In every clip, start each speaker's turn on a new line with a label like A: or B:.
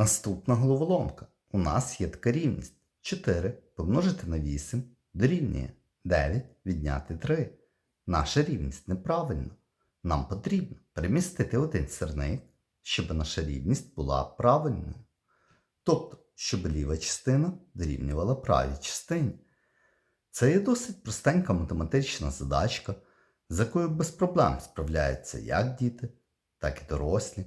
A: Наступна головоломка. У нас є така рівність. 4 помножити на 8 дорівнює 9 відняти 3. Наша рівність неправильна. Нам потрібно перемістити один сірник, щоб наша рівність була правильною. Тобто, щоб ліва частина дорівнювала правій частині. Це є досить простенька математична задачка, з якою без проблем справляються як діти, так і дорослі.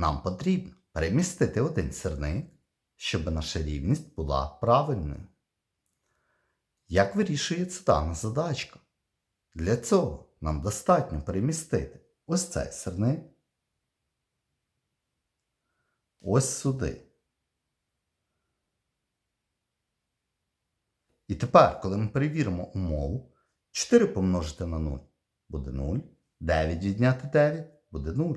A: Нам потрібно перемістити один сірник, щоб наша рівність була правильною. Як вирішується дана задачка? Для цього нам достатньо перемістити ось цей сирник ось сюди. І тепер, коли ми перевіримо умову, 4 помножити на 0 буде 0, 9 відняти 9 буде 0,